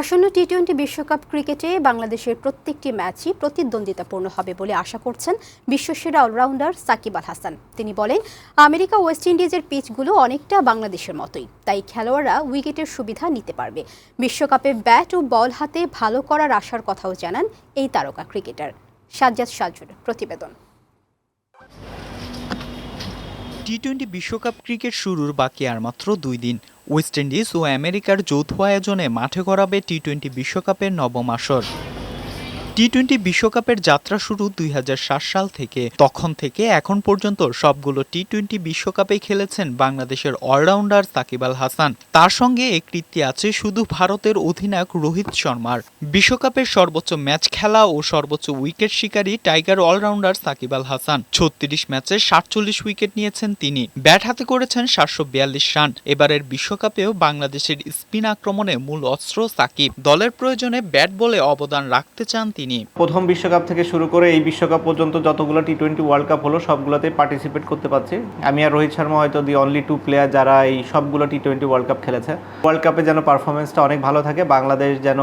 আসন্ন T twenty বিশ্বকাপ ক্রিকেটে বাংলাদেশের প্রত্যেকটি ম্যাচই প্রতিদ্বন্দ্বিতাপূর্ণ হবে বলে আশা করছেন বিশ্বসেরা অলরাউন্ডার সাকিব আল হাসান। তিনি বলেন, আমেরিকা ওয়েস্ট ইন্ডিজের পিচগুলো অনেকটা বাংলাদেশের মতোই, তাই খেলোয়াড়রা উইকেটের সুবিধা নিতে পারবে। বিশ্বকাপে ব্যাট ও বল হাতে ভালো করার আশার কথাও জানান এই তারকা ক্রিকেটার। সাজ্জাদ সাজুর প্রতিবেদন। টি টোয়েন্টি বিশ্বকাপ ক্রিকেট শুরুর বাকি আর মাত্র দুই দিন। ওয়েস্ট ইন্ডিজ ও আমেরিকার যৌথ আয়োজনে মাঠে গড়াবে টি টোয়েন্টি বিশ্বকাপের নবম আসর। টি টোয়েন্টি বিশ্বকাপের যাত্রা শুরু দুই হাজার সাত সাল থেকে। তখন থেকে এখন পর্যন্ত সবগুলো টি টোয়েন্টি বিশ্বকাপে খেলেছেন বাংলাদেশের অলরাউন্ডার সাকিব আল হাসান। তার সঙ্গে এ কীর্তি আছে শুধু ভারতের অধিনায়ক রোহিত শর্মার। বিশ্বকাপের সর্বোচ্চ ম্যাচ খেলা ও সর্বোচ্চ উইকেট শিকারী টাইগার অলরাউন্ডার সাকিব আল হাসান। ছত্রিশ ম্যাচে সাতচল্লিশ উইকেট নিয়েছেন তিনি। ব্যাট হাতে করেছেন সাতশো বিয়াল্লিশ রান। এবারের বিশ্বকাপেও বাংলাদেশের স্পিন আক্রমণে মূল অস্ত্র সাকিব। দলের প্রয়োজনে ব্যাট বলে অবদান রাখতে চান তিনি। প্রথম বিশ্বকাপ থেকে শুরু করে এই বিশ্বকাপ পর্যন্ত যতগুলো টি টোয়েন্টি ওয়ার্ল্ড কাপ হলো সবগুলোতে পার্টিসিপেট করতে পারছি। আমি আর রোহিত শর্মা হয়তো দি অনলি টু প্লেয়ার যারা এই সবগুলো টি টোয়েন্টি ওয়ার্ল্ড কাপ খেলেছে। ওয়ার্ল্ড কাপে যেন পারফরমেন্সটা অনেক ভালো থাকে বাংলাদেশ যেন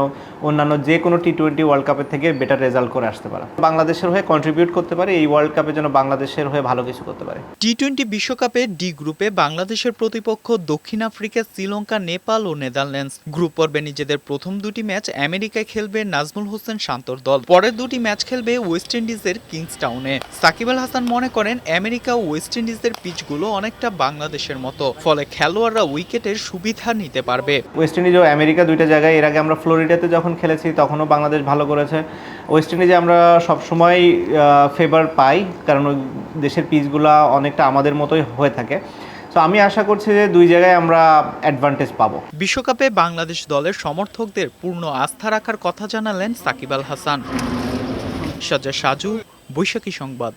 অন্যান্য যে কোনো টি টোয়েন্টি ওয়ার্ল্ড কাপের থেকে বেটার রেজাল্ট করে আসতে পারে। বাংলাদেশের হয়ে কন্ট্রিবিউট করতে পারে এই ওয়ার্ল্ড কাপে যেন বাংলাদেশের হয়ে ভালো কিছু করতে পারে। টি টোয়েন্টি বিশ্বকাপে ডি গ্রুপে বাংলাদেশের প্রতিপক্ষ দক্ষিণ আফ্রিকা শ্রীলঙ্কা নেপাল ও নেদারল্যান্ডস। গ্রুপ পর্বে নিজেদের প্রথম দুটি ম্যাচ আমেরিকায় খেলবে নাজমুল হোসেন শান্তর দল। পরের দুটি ম্যাচ খেলবে ওয়েস্ট ইন্ডিজের কিংসটাউনে। সাকিব আল হাসান মনে করেন আমেরিকা ও ওয়েস্ট ইন্ডিজের পিচগুলো অনেকটা বাংলাদেশের মতো, ফলে খেলোয়াড়রা উইকেটের সুবিধা নিতে পারবে। ওয়েস্ট ইন্ডিজ ও আমেরিকা দুইটা জায়গায়, এর আগে আমরা ফ্লোরিডাতে যখন খেলেছি, তখনও বাংলাদেশ ভালো করেছে। ওয়েস্ট ইন্ডিজে আমরা সবসময় ফেভার পাই, কারণ দেশের পিচগুলো অনেকটা আমাদের মতোই হয়ে থাকে। তো আমি আশা করছি যে দুই জায়গায় আমরা অ্যাডভান্টেজ পাবো। বিশ্বকাপে বাংলাদেশ দলের সমর্থকদের পূর্ণ আস্থা রাখার কথা জানালেন সাকিব আল হাসান। সাজা সাজু, বৈশাখী সংবাদ।